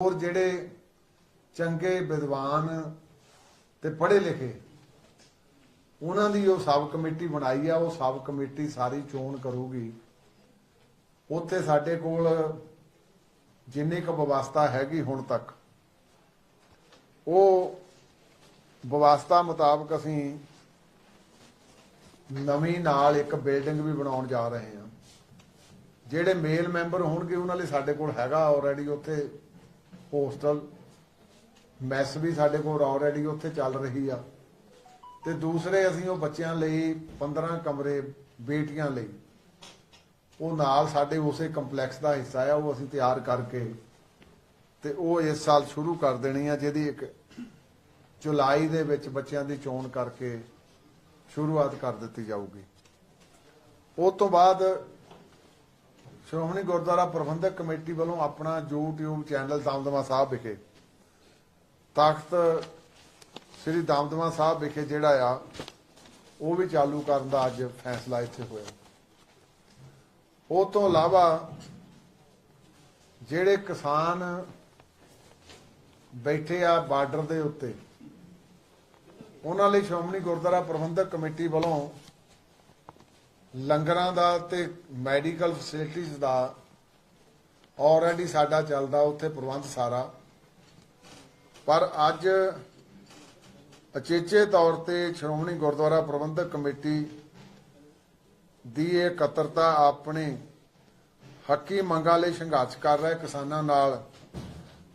ਹੋਰ ਜਿਹੜੇ ਚੰਗੇ ਵਿਦਵਾਨ ਤੇ ਪੜ੍ਹੇ ਲਿਖੇ, ਉਹਨਾਂ ਦੀ ਉਹ ਸਬ ਕਮੇਟੀ ਬਣਾਈ ਆ, ਉਹ ਸਬ ਕਮੇਟੀ ਸਾਰੀ ਚੋਣ ਕਰੂਗੀ। ਉੱਥੇ ਸਾਡੇ ਕੋਲ ਜਿੰਨੀ ਕੁ ਵਿਵਸਥਾ ਹੈਗੀ ਹੁਣ ਤੱਕ, ਉਹ ਵਿਵਸਥਾ ਮੁਤਾਬਕ ਅਸੀਂ ਨਵੀਂ ਨਾਲ ਇੱਕ ਬਿਲਡਿੰਗ ਵੀ ਬਣਾਉਣ ਜਾ ਰਹੇ ਹਾਂ। ਜਿਹੜੇ ਮੇਲ ਮੈਂਬਰ ਹੋਣਗੇ, ਉਹਨਾਂ ਲਈ ਸਾਡੇ ਕੋਲ ਹੈਗਾ ਆਲਰੇਡੀ ਉੱਥੇ ਹੋਸਟਲ ਮੈਸ ਵੀ ਸਾਡੇ ਕੋਲ ਆਲਰੇਡੀ ਉੱਥੇ ਚੱਲ ਰਹੀ ਆ। ਤੇ ਦੂਸਰੇ ਅਸੀਂ ਉਹ ਬੱਚਿਆਂ ਲਈ 15 ਕਮਰੇ, ਬੇਟੀਆਂ ਲਈ, ਉਹ ਨਾਲ ਸਾਡੇ ਉਸੇ ਕੰਪਲੈਕਸ ਦਾ ਹਿੱਸਾ ਆ, ਉਹ ਅਸੀਂ ਤਿਆਰ ਕਰਕੇ ਤੇ ਉਹ ਇਸ ਸਾਲ ਸ਼ੁਰੂ ਕਰ ਦੇਣੀ ਆ, ਜਿਹਦੀ ਇੱਕ ਜੁਲਾਈ ਦੇ ਵਿੱਚ ਬੱਚਿਆਂ ਦੀ ਚੋਣ ਕਰਕੇ ਸ਼ੁਰੂਆਤ ਕਰ ਦਿੱਤੀ ਜਾਊਗੀ। ਉਸ ਤੋਂ ਬਾਅਦ ਸ਼੍ਰੋਮਣੀ ਗੁਰਦੁਆਰਾ ਪ੍ਰਬੰਧਕ ਕਮੇਟੀ ਵੱਲੋਂ ਆਪਣਾ YouTube ਚੈਨਲ ਦਮਦਮਾ ਸਾਹਿਬ ਵਿਖੇ ਤਾਕਤ ਸ੍ਰੀ ਦਮਦਮਾ ਸਾਹਿਬ ਵਿਖੇ ਜਿਹੜਾ ਆ, ਉਹ ਵੀ ਚਾਲੂ ਕਰਨ ਦਾ ਅੱਜ ਫੈਸਲਾ ਇੱਥੇ ਹੋਇਆ। ਉਹ ਤੋਂ ਇਲਾਵਾ ਜਿਹੜੇ ਕਿਸਾਨ ਬੈਠੇ ਆ ਬਾਰਡਰ ਦੇ ਉੱਤੇ, ਉਹਨਾਂ ਲਈ ਸ਼੍ਰੋਮਣੀ ਗੁਰਦੁਆਰਾ ਪ੍ਰਬੰਧਕ ਕਮੇਟੀ ਵੱਲੋਂ ਲੰਗਰਾਂ ਦਾ ਤੇ ਮੈਡੀਕਲ ਫੈਸਿਲਿਟੀਜ਼ ਦਾ ਆਲਰੇਡੀ ਸਾਡਾ ਚੱਲਦਾ, ਉੱਥੇ ਪ੍ਰਬੰਧ ਸਾਰਾ। ਪਰ ਅੱਜ ਅਚੇਚੇ ਤੌਰ ਤੇ ਸ਼੍ਰੋਮਣੀ ਗੁਰਦੁਆਰਾ ਪ੍ਰਬੰਧਕ ਕਮੇਟੀ ਦੀ ਇਹ ਇਕੱਤਰਤਾ ਆਪਣੇ ਹੱਕੀ ਮੰਗਾਂ ਲਈ ਸੰਘਰਸ਼ ਕਰ ਰਹੇ, ਕਿਸਾਨਾਂ ਨਾਲ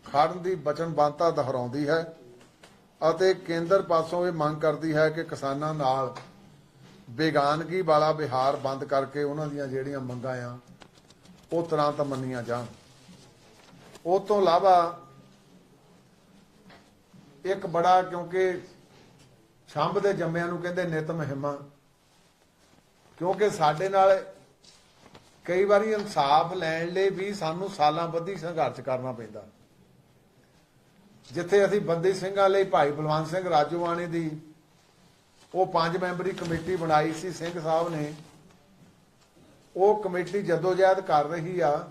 ਖੜਨ ਦੀ ਵਚਨਬੱਧਤਾ ਦੁਹਰਾਉਂਦੀ ਹੈ ਅਤੇ ਕੇਂਦਰ ਪਾਸੋਂ ਇਹ ਮੰਗ ਕਰਦੀ ਹੈ ਕਿ ਕਿਸਾਨਾਂ ਨਾਲ ਬੇਗਾਨਗੀ ਵਾਲਾ ਵਿਹਾਰ ਬੰਦ ਕਰਕੇ ਉਹਨਾਂ ਦੀਆਂ ਜਿਹੜੀਆਂ ਮੰਗਾਂ ਆ, ਉਹ ਤੁਰੰਤ ਮੰਨੀਆਂ ਜਾਣ। ਉਹ ਤੋਂ ਇਲਾਵਾ ਇੱਕ ਬੜਾ ਕਿਉਂਕਿ ਸ਼ੰਭ ਦੇ ਜੰਮਿਆਂ ਨੂੰ ਕਹਿੰਦੇ ਨਿਤ ਮਹਿਮਾ, ਕਿਉਂਕਿ ਸਾਡੇ ਨਾਲ ਕਈ ਵਾਰੀ ਇਨਸਾਫ ਲੈਣ ਲਈ ਵੀ ਸਾਨੂੰ ਸਾਲਾਂ ਬੱਧੀ ਸੰਘਰਸ਼ ਕਰਨਾ ਪੈਂਦਾ। ਜਿੱਥੇ ਅਸੀਂ ਬੰਦੀ ਸਿੰਘਾਂ ਲਈ ਭਾਈ ਬਲਵੰਤ ਸਿੰਘ ਰਾਜੂਆਣੀ ਦੀ ਉਹ ਪੰਜ ਮੈਂਬਰੀ ਕਮੇਟੀ ਬਣਾਈ ਸੀ, ਸਿੰਘ ਸਾਹਿਬ ਨੇ। ਉਹ ਕਮੇਟੀ ਜਦੋਜਹਿਦ ਕਰ ਰਹੀ ਆ।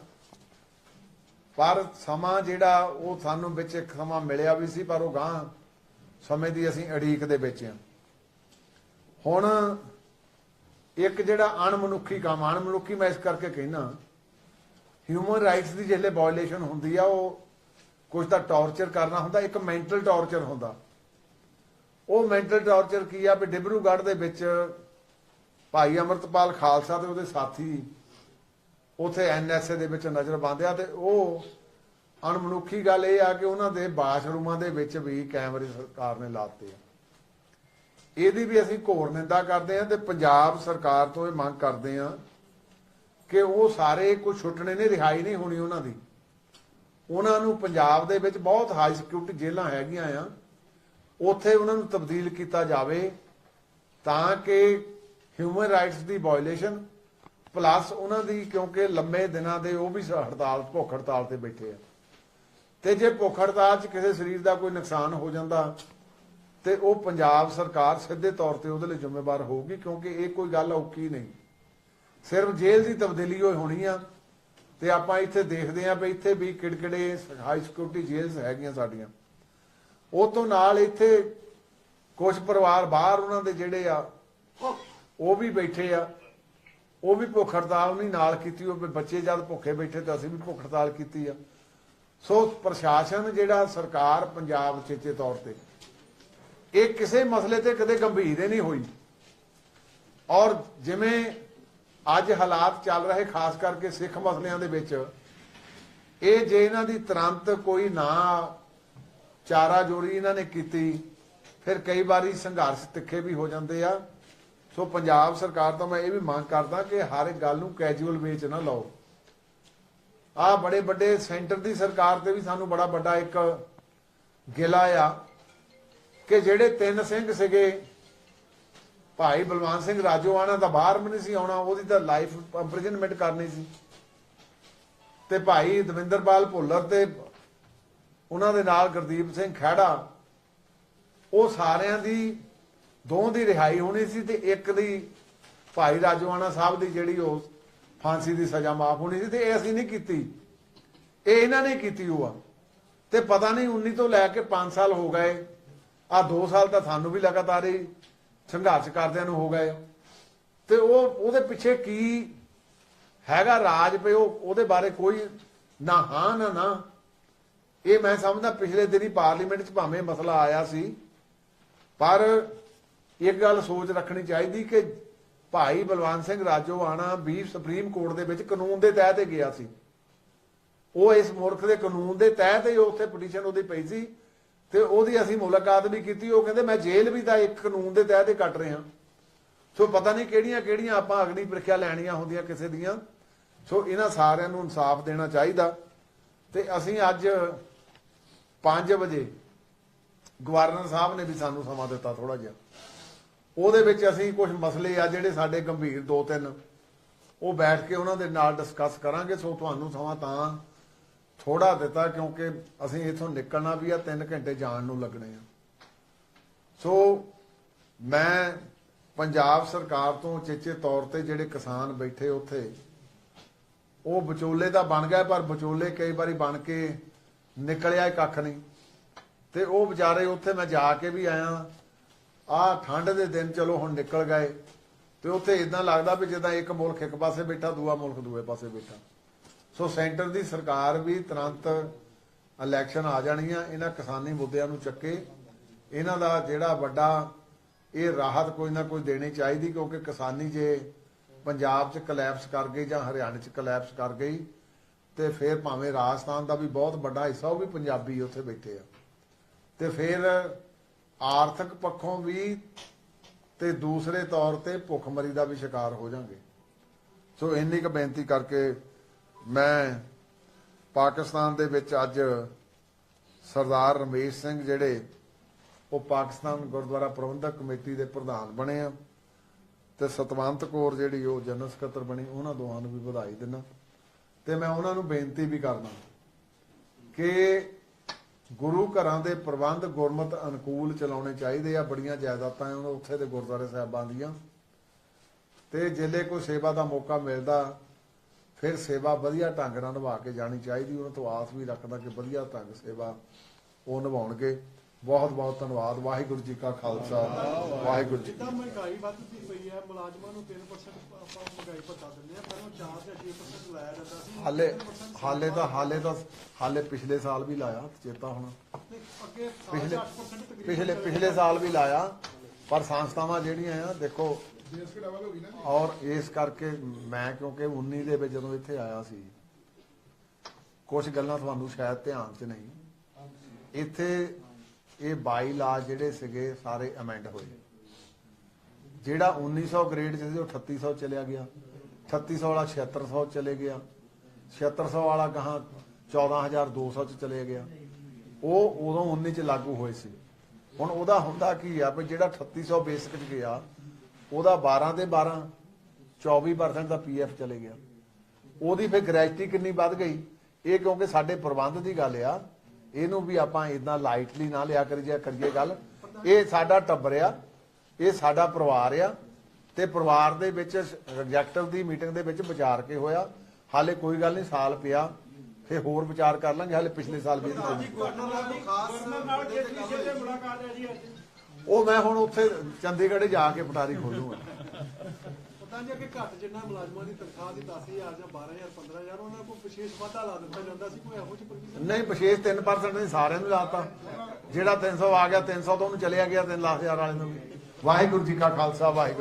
ਪਰ ਸਮਾਂ ਜਿਹੜਾ, ਉਹ ਸਾਨੂੰ ਵਿੱਚ ਇੱਕ ਸਮਾਂ ਮਿਲਿਆ ਵੀ ਸੀ, ਪਰ ਉਹ ਗਾਂ ਸਮੇਂ ਦੀ ਅਸੀਂ ਅੜੀਕ ਦੇ ਵਿੱਚ ਆ। ਹੁਣ ਇੱਕ ਜਿਹੜਾ ਅਣਮਨੁੱਖੀ ਕੰਮ, ਅਣਮਨੁੱਖੀ ਮੈਂ ਇਸ ਕਰਕੇ ਕਹਿਣਾ ਹਿਊਮਨ ਰਾਈਟਸ ਦੀ ਜਿਹੜੇ ਵਾਇਲੇਸ਼ਨ ਹੁੰਦੀ ਆ, ਉਹ ਕੁਝ ਤਾਂ ਟੌਰਚਰ ਕਰਨਾ ਹੁੰਦਾ, ਇੱਕ ਮੈਂਟਲ ਟੌਰਚਰ ਹੁੰਦਾ। ਉਹ ਮੈਂਟਲ ਟੌਰਚਰ ਕੀ ਆ ਵੀ ਡਿਬਰੂਗੜ੍ਹ ਦੇ ਵਿੱਚ ਭਾਈ ਅਮਰਤਪਾਲ ਖਾਲਸਾ ਤੇ ਉਹਦੇ ਸਾਥੀ ਉਥੇ ਐਨਐਸਏ ਦੇ ਵਿੱਚ ਨਜ਼ਰ ਬੰਦਿਆ ਤੇ ਉਹ ਅਣਮਨੁੱਖੀ ਗੱਲ ਇਹ ਆ ਕਿ ਉਹਨਾਂ ਦੇ ਬਾਥਰੂਮਾਂ ਦੇ ਵਿੱਚ ਵੀ ਕੈਮਰੇ ਸਰਕਾਰ ਨੇ ਲਾਤੇ ਆ। ਇਹਦੀ ਵੀ ਅਸੀਂ ਘੋਰ ਨਿੰਦਾ ਕਰਦੇ ਆ ਤੇ ਪੰਜਾਬ ਸਰਕਾਰ ਤੋਂ ਇਹ ਮੰਗ ਕਰਦੇ ਆ ਕਿ ਉਹ ਸਾਰੇ ਕੋਈ ਛੁੱਟਣੇ ਨੇ, ਰਿਹਾਈ ਨਹੀਂ ਹੋਣੀ ਉਹਨਾਂ ਦੀ। ਉਹਨਾਂ ਨੂੰ ਪੰਜਾਬ ਦੇ ਵਿੱਚ ਬਹੁਤ ਹਾਈ ਸਿਕਿਉਰਿਟੀ ਜੇਲ੍ਹਾਂ ਹੈਗੀਆਂ ਆ। ਉੱਥੇ ਉਹਨਾਂ ਨੂੰ ਤਬਦੀਲ ਕੀਤਾ ਜਾਵੇ ਤਾਂ ਕਿ ਹਿਊਮਨ ਰਾਈਟਸ ਦੀ ਵਾਇਲੇਸ਼ਨ ਪਲੱਸ ਉਹਨਾਂ ਦੀ ਕਿਉਂਕਿ ਲੰਮੇ ਦਿਨਾਂ ਦੇ ਉਹ ਵੀ ਹੜਤਾਲ, ਭੁੱਖ ਹੜਤਾਲ ਤੇ ਬੈਠੇ ਆ। ਤੇ ਜੇ ਭੁੱਖ ਹੜਤਾਲ 'ਚ ਕਿਸੇ ਸਰੀਰ ਦਾ ਕੋਈ ਨੁਕਸਾਨ ਹੋ ਜਾਂਦਾ ਤੇ ਉਹ ਪੰਜਾਬ ਸਰਕਾਰ ਸਿੱਧੇ ਤੌਰ ਤੇ ਉਹਦੇ ਲਈ ਜ਼ਿੰਮੇਵਾਰ ਹੋਊਗੀ ਕਿਉਂਕਿ ਇਹ ਕੋਈ ਗੱਲ ਔਖੀ ਨਹੀਂ। ਸਿਰਫ ਜੇਲ੍ਹ ਦੀ ਤਬਦੀਲੀ ਹੋਈ ਹੋਣੀ ਆ ਤੇ ਆਪਾਂ ਇੱਥੇ ਦੇਖਦੇ ਆਂ ਵੀ ਇੱਥੇ ਵੀ ਕਿੜਕਿੜੇ ਹਾਈ ਸਿਕਿਉਰਿਟੀ ਜੇਲ੍ਹ ਹੈਗੀਆਂ ਸਾਡੀਆਂ। ਉਹ ਤੋਂ ਨਾਲ ਇੱਥੇ ਕੁਝ ਪਰਿਵਾਰ ਬਾਹਰ ਉਹਨਾਂ ਦੇ ਜਿਹੜੇ ਆ, ਉਹ ਵੀ ਬੈਠੇ ਆ। ਉਹ ਵੀ ਭੁੱਖ ਹੜਤਾਲ ਨਹੀਂ ਨਾਲ ਕੀਤੀ, ਉਹ ਬੱਚੇ ਜਦ ਭੁੱਖੇ ਬੈਠੇ ਤਾਂ ਅਸੀਂ ਵੀ ਭੁੱਖ ਹੜਤਾਲ ਕੀਤੀ ਆ। ਸੋ ਪ੍ਰਸ਼ਾਸਨ ਜਿਹੜਾ ਸਰਕਾਰ ਪੰਜਾਬ ਚੇਚੇ ਤੌਰ ਤੇ, ਇਹ ਕਿਸੇ ਮਸਲੇ ਤੇ ਕਦੇ ਗੰਭੀਰ ਹੀ ਨਹੀਂ ਹੋਈ। ਔਰ ਜਿਵੇਂ ਅੱਜ ਹਾਲਾਤ ਚੱਲ ਰਹੇ, ਖਾਸ ਕਰਕੇ ਸਿੱਖ ਮਸਲਿਆਂ ਦੇ ਵਿੱਚ, ਇਹ ਜੇ ਇਹਨਾਂ ਦੀ ਤੁਰੰਤ ਕੋਈ ਨਾ ਚਾਰਾ ਜੋੜੀ ਇਹਨਾਂ ਨੇ ਕੀਤੀ, ਫਿਰ ਕਈ ਵਾਰੀ ਸੰਘਰਸ਼ ਤਿੱਖੇ ਵੀ ਹੋ ਜਾਂਦੇ ਆ। ਸੋ ਪੰਜਾਬ ਸਰਕਾਰ ਤੋਂ ਮੈਂ ਇਹ ਵੀ ਮੰਗ ਕਰਦਾ ਕਿ ਹਰ ਇੱਕ ਗੱਲ ਨੂੰ ਕੈਜੂਅਲ ਵੇਚ ਨਾ ਲਾਓ। ਆ ਬੜੇ ਵੱਡੇ ਸੈਂਟਰ ਦੀ ਸਰਕਾਰ ਤੇ ਵੀ ਸਾਨੂੰ ਬੜਾ ਵੱਡਾ ਇੱਕ ਗਿਲਾ ਆ ਕਿ ਜਿਹੜੇ ਤਿੰਨ ਸਿੰਘ ਸੀਗੇ, ਭਾਈ ਬਲਵਾਨ ਸਿੰਘ ਰਾਜੋਆਣਾ ਦਾ ਬਾਹਰ ਵੀ ਨਹੀਂ ਸੀ ਆਉਣਾ, ਉਹਦੀ ਤਾਂ ਲਾਈਫ ਇੰਪ੍ਰਿਜ਼ਨਮੈਂਟ ਕਰਨੀ ਸੀ। ਤੇ ਭਾਈ ਦਵਿੰਦਰਪਾਲ ਭੁੱਲਰ ਤੇ ਉਹਨਾਂ ਦੇ ਨਾਲ ਗੁਰਦੀਪ ਸਿੰਘ ਖਹਿੜਾ, ਉਹ ਸਾਰਿਆਂ ਦੀ ਦੋ ਦੀ ਰਿਹਾਈ ਹੋਣੀ ਸੀ ਤੇ ਇੱਕ ਦੀ ਭਾਈ ਰਾਜੋਆਣਾ ਸਾਹਿਬ ਦੀ ਜਿਹੜੀ ਉਹ ਫਾਂਸੀ ਦੀ ਸਜ਼ਾ ਮਾਫ ਹੋਣੀ ਸੀ ਤੇ ਇਹ ਅਸੀਂ ਨਹੀਂ ਕੀਤੀ। ਇਹ ਇਹਨਾਂ ਨੇ ਕੀਤੀ ਉਹ ਤੇ ਪਤਾ ਨਹੀਂ 19 ਤੋਂ ਲੈ ਕੇ 5 ਸਾਲ ਹੋ ਗਏ। ਆ 2 ਸਾਲ ਤਾਂ ਸਾਨੂੰ ਵੀ ਲਗਾਤਾਰ ਹੀ ਸੰਘਰਸ਼ ਕਰਦਿਆਂ ਨੂੰ ਹੋ ਗਏ। ਤੇ ਉਹ, ਉਹਦੇ ਪਿੱਛੇ ਕੀ ਹੈਗਾ ਰਾਜ ਪਏ ਉਹ ਉਹਦੇ ਬਾਰੇ ਕੋਈ ਨਾ ਹਾਂ ਨਾ ਨਾ ਇਹ ਮੈਂ ਸਮਝਦਾ ਪਿਛਲੇ ਦਿਨੀ ਪਾਰਲੀਮੈਂਟ 'ਚ ਭਾਵੇਂ ਮਸਲਾ ਆਇਆ ਸੀ, ਪਰ ਇੱਕ ਗੱਲ ਸੋਚ ਰੱਖਣੀ ਚਾਹੀਦੀ ਕਿ ਭਾਈ ਬਲਵੰਤ ਸਿੰਘ ਰਾਜੋਆਣਾ ਵੀ ਸੁਪਰੀਮ ਕੋਰਟ ਦੇ ਵਿੱਚ ਕਾਨੂੰਨ ਦੇ ਤਹਿਤ ਹੀ ਗਿਆ ਸੀ। ਉਹ ਇਸ ਮੁਲਕ ਦੇ ਕਾਨੂੰਨ ਦੇ ਤਹਿਤ ਹੀ ਉੱਥੇ ਪਟੀਸ਼ਨ ਉਹਦੀ ਪਈ ਸੀ ਤੇ ਉਹਦੀ ਅਸੀਂ ਮੁਲਾਕਾਤ ਵੀ ਕੀਤੀ। ਉਹ ਕਹਿੰਦੇ, ਮੈਂ ਜੇਲ੍ਹ ਵੀ ਤਾਂ ਇੱਕ ਕਾਨੂੰਨ ਦੇ ਤਹਿਤ ਹੀ ਕੱਟ ਰਿਹਾ। ਸੋ ਪਤਾ ਨਹੀਂ ਕਿਹੜੀਆਂ ਕਿਹੜੀਆਂ ਆਪਾਂ ਅਗਨੀ ਪ੍ਰੀਖਿਆ ਲੈਣੀਆਂ ਹੁੰਦੀਆਂ ਕਿਸੇ ਦੀਆਂ। ਸੋ ਇਹਨਾਂ ਸਾਰਿਆਂ ਨੂੰ ਇਨਸਾਫ ਦੇਣਾ ਚਾਹੀਦਾ। ਤੇ ਅਸੀਂ ਅੱਜ 5 ਵਜੇ ਗਵਰਨਰ ਸਾਹਿਬ ਨੇ ਵੀ ਸਾਨੂੰ ਸਮਾਂ ਦਿੱਤਾ ਥੋੜਾ ਜਿਹਾ। ਉਹਦੇ ਵਿੱਚ ਅਸੀਂ ਕੁਝ ਮਸਲੇ ਆ ਜਿਹੜੇ ਸਾਡੇ ਗੰਭੀਰ ਦੋ ਤਿੰਨ। ਉਹ ਬੈਠ ਕੇ ਉਹਨਾਂ ਦੇ ਨਾਲ ਡਿਸਕਸ ਕਰਾਂਗੇ, ਸੋ ਤੁਹਾਨੂੰ ਸਮਾਂ ਤਾਂ ਥੋੜਾ ਦਿੱਤਾ ਕਿਉਂਕਿ ਅਸੀਂ ਇਥੋਂ ਨਿਕਲਣਾ ਵੀ ਆ 3 ਘੰਟੇ ਜਾਣ ਨੂੰ ਲੱਗਣੇ ਆ। ਸੋ ਮੈਂ ਪੰਜਾਬ ਸਰਕਾਰ ਤੋਂ ਚੇਚੇ ਤੌਰ ਤੇ ਜਿਹੜੇ ਕਿਸਾਨ ਬੈਠੇ ਉੱਥੇ, ਉਹ ਵਿਚੋਲੇ ਤਾਂ ਬਣ ਗਿਆ ਪਰ ਵਿਚੋਲੇ ਕਈ ਵਾਰੀ ਬਣ ਕੇ ਨਿਕਲਿਆ ਕੱਖ ਨਹੀਂ। ਤੇ ਉਹ ਵਿਚਾਰੇ ਉੱਥੇ ਮੈਂ ਜਾ ਕੇ ਵੀ ਆਇਆ ਆ ਠੰਡ ਦੇ ਦਿਨ ਚਲੋ ਹੁਣ ਨਿਕਲ ਗਏ। ਤੇ ਉੱਥੇ ਇਦਾਂ ਲੱਗਦਾ ਵੀ ਜਿੱਦਾਂ ਇੱਕ ਮੁਲਕ ਇੱਕ ਪਾਸੇ ਬੈਠਾ, ਦੂਆ ਮੁਲਕ ਦੂਏ ਪਾਸੇ ਬੈਠਾ। ਸੋ ਸੈਂਟਰ ਦੀ ਸਰਕਾਰ ਵੀ ਤੁਰੰਤ ਇਲੈਕਸ਼ਨ ਆ ਜਾਣੀਆਂ ਇਹਨਾਂ ਕਿਸਾਨੀ ਮੁੱਦਿਆਂ ਨੂੰ ਚੱਕੇ। ਇਹਨਾਂ ਦਾ ਜਿਹੜਾ ਵੱਡਾ ਇਹ ਰਾਹਤ ਕੋਈ ਨਾ ਕੋਈ ਦੇਣੀ ਚਾਹੀਦੀ, ਕਿਉਂਕਿ ਕਿਸਾਨੀ ਜੇ ਪੰਜਾਬ 'ਚ ਕਲੈਪਸ ਕਰ ਗਈ ਜਾਂ ਹਰਿਆਣਾ 'ਚ ਕਲੈਪਸ ਕਰ ਗਈ ਤੇ ਫਿਰ ਭਾਵੇਂ ਰਾਜਸਥਾਨ ਦਾ ਵੀ ਬਹੁਤ ਵੱਡਾ ਹਿੱਸਾ, ਉਹ ਵੀ ਪੰਜਾਬੀ ਉੱਥੇ ਬੈਠੇ ਆ। ਤੇ ਫਿਰ ਆਰਥਿਕ ਪੱਖੋਂ ਵੀ ਤੇ ਦੂਸਰੇ ਤੌਰ ਤੇ ਭੁੱਖਮਰੀ ਦਾ ਵੀ ਸ਼ਿਕਾਰ ਹੋ ਜਾਣਗੇ। ਸੋ ਇੰਨੀ ਕੁ ਬੇਨਤੀ ਕਰਕੇ ਮੈਂ ਪਾਕਿਸਤਾਨ ਦੇ ਵਿੱਚ ਅੱਜ ਸਰਦਾਰ ਰਮੇਸ਼ ਸਿੰਘ ਜਿਹੜੇ, ਉਹ ਪਾਕਿਸਤਾਨ ਗੁਰਦੁਆਰਾ ਪ੍ਰਬੰਧਕ ਕਮੇਟੀ ਦੇ ਪ੍ਰਧਾਨ ਬਣੇ ਆ। ਤੇ ਸਤਵੰਤ ਕੌਰ ਜਿਹੜੀ ਉਹ ਜਨਰਲ ਸਕੱਤਰ ਬਣੀ, ਉਹਨਾਂ ਦੋਹਾਂ ਨੂੰ ਵੀ ਵਧਾਈ ਦਿੰਦਾ। ਤੇ ਮੈਂ ਉਹਨਾਂ ਨੂੰ ਬੇਨਤੀ ਵੀ ਕਰਨਾ ਕਿ ਗੁਰੂ ਘਰਾਂ ਦੇ ਪ੍ਰਬੰਧ ਗੁਰਮਤ ਅਨੁਕੂਲ ਚਲਾਉਣੇ ਚਾਹੀਦੇ ਆ, ਬੜੀਆਂ ਜਾਇਦਾਦਾਂ ਉੱਥੇ ਦੇ ਗੁਰਦੁਆਰੇ ਸਾਹਿਬਾਂ ਦੀਆਂ। ਤੇ ਜਿੱਲੇ ਕੋਈ ਸੇਵਾ ਦਾ ਮੌਕਾ ਮਿਲਦਾ, ਫਿਰ ਸੇਵਾ ਵਧੀਆ ਢੰਗ ਨਾਲ ਨਿਭਾ ਕੇ ਜਾਣੀ ਚਾਹੀਦੀ, ਉਹਨਾਂ ਤੋਂ ਆਸ ਵੀ ਰੱਖਦਾ ਕਿ ਵਧੀਆ ਢੰਗ ਸੇਵਾ ਉਹ ਨਿਭਾਉਣਗੇ। ਬਹੁਤ ਬਹੁਤ ਧੰਨਵਾਦ। ਵਾਹਿਗੁਰੂ ਜੀ ਕਾ ਖਾਲਸਾ। ਵਾਹਿਗੁਰੂ ਜੀ ਜਿੱਦਾਂ ਮਹਿੰਗਾਈ ਵੱਧਦੀ ਪਈ ਹੈ ਮੁਲਾਜ਼ਮਾਂ ਨੂੰ 3% ਆਪਾਂ ਮਹਿੰਗਾਈ ਭੱਤਾ ਦਿੰਦੇ ਆ ਪਰ ਉਹ 4 ਜਾਂ 6% ਲਾਇਆ ਜਾਂਦਾ ਸੀ ਹਾਲੇ 3% ਹਾਲੇ ਤਾਂ ਹਾਲੇ ਤਾਂ ਹਾਲੇ ਪਿਛਲੇ ਸਾਲ ਵੀ ਲਾਇਆ ਚੇਤਾ ਹੁਣ। ਪਿਛਲੇ 8% ਤਕਰੀਬਨ ਪਿਛਲੇ ਪਿਛਲੇ ਸਾਲ ਵੀ ਲਾਇਆ ਪਰ ਸੰਸਥਾਵਾਂ ਜਿਹੜੀਆਂ ਆ ਦੇਖੋ ਔਰ ਇਸ ਕਰਕੇ ਮੈਂ ਕਿਉਂਕਿ 19 ਦੇ ਵਿੱਚ ਜਦੋਂ ਇੱਥੇ ਆਇਆ ਸੀ ਕੁਝ ਗੱਲਾਂ ਤੁਹਾਨੂੰ ਸ਼ਾਇਦ ਧਿਆਨ 'ਚ ਨਹੀਂ। ਇੱਥੇ ਇਹ 22 ਲਾ ਜਿਹੜੇ ਸੀਗੇ, ਸਾਰੇ ਅਮੈਂਡ ਹੋਏ। ਜਿਹੜਾ 1900 ਗ੍ਰੇਡ 'ਚ ਸੀ ਉਹ 3800 ਚਲਿਆ ਗਿਆ। 3800 ਵਾਲਾ 7600 ਚਲੇ ਗਿਆ। 7600 ਵਾਲਾ ਗਾਹਾਂ 14200 ਚ ਚਲੇ ਗਿਆ। ਉਹ ਉਦੋਂ 19 ਚ ਲਾਗੂ ਹੋਏ ਸੀ। ਹੁਣ ਉਹਦਾ ਹੁੰਦਾ ਕੀ ਆ ਵੀ ਜਿਹੜਾ 3800 ਬੇਸਿਕ ਚ ਗਿਆ, ਉਹਦਾ 12 ਦੇ 12 24% ਦਾ ਪੀਐਫ ਚਲੇ ਗਿਆ। ਉਹਦੀ ਫਿਰ ਗ੍ਰੈਜੂਟੀ ਕਿੰਨੀ ਵੱਧ ਗਈ? ਇਹ ਕਿਉਂਕਿ ਸਾਡੇ ਪ੍ਰਬੰਧ ਦੀ ਗੱਲ ਆ ਇਹਨੂੰ ਵੀ ਆਪਾਂ ਇਦਾਂ ਲਾਈਟਲੀ ਨਾ ਲਿਆ ਕਰੀ ਕਰੀਏ ਗੱਲ। ਇਹ ਸਾਡਾ ਟੱਬਰ ਆ, ਇਹ ਸਾਡਾ ਪਰਿਵਾਰ ਆ ਤੇ ਪਰਿਵਾਰ ਦੇ ਵਿੱਚ ਐਗਜ਼ੈਕਟਿਵ ਦੀ ਮੀਟਿੰਗ ਦੇ ਵਿੱਚ ਵਿਚਾਰ ਕੇ ਹੋਇਆ। ਹਾਲੇ ਕੋਈ ਗੱਲ ਨਹੀਂ, ਸਾਲ ਪਿਆ ਫਿਰ ਹੋਰ ਵਿਚਾਰ ਕਰ ਲਾਂਗੇ, ਹਾਲੇ ਪਿਛਲੇ ਸਾਲ ਵੀ ਇਹਦੀ ਉਹ ਮੈਂ ਹੁਣ ਉੱਥੇ ਚੰਡੀਗੜ੍ਹ ਜਾ ਕੇ ਪਟਾਰੀ ਖੋਲੂਗਾ। ਪਤਾ ਕਿ ਘੱਟ ਜਿੰਨਾ ਮੁਲਾਜ਼ਮਾਂ ਦੀ ਤਨਖਾਹ ਦੀ 10000 ਜਾਂ 12000 15000 ਉਹਨਾਂ ਕੋਲ ਵਿਸ਼ੇਸ਼ ਵਾਧਾ ਲਾ ਦਿੱਤਾ ਜਾਂਦਾ ਸੀ, ਕੋਈ ਇਹੋ ਜਿਹੀ ਪ੍ਰੋਵੀਜ਼ਨ? ਨਹੀਂ, ਵਿਸ਼ੇਸ਼ 3% ਨਹੀਂ, ਸਾਰਿਆਂ ਨੂੰ ਲਾਤਾ। ਜਿਹੜਾ 300 ਆ ਗਿਆ 300 ਤੋਂ ਉਹਨੂੰ ਚਲਿਆ ਗਿਆ 3 ਲੱਖ ਹਜ਼ਾਰ ਵਾਲੇ ਨੂੰ ਵੀ। ਵਾਹਿਗੁਰੂ ਜੀ ਕਾ ਖਾਲਸਾ, ਵਾਹਿਗੁਰੂ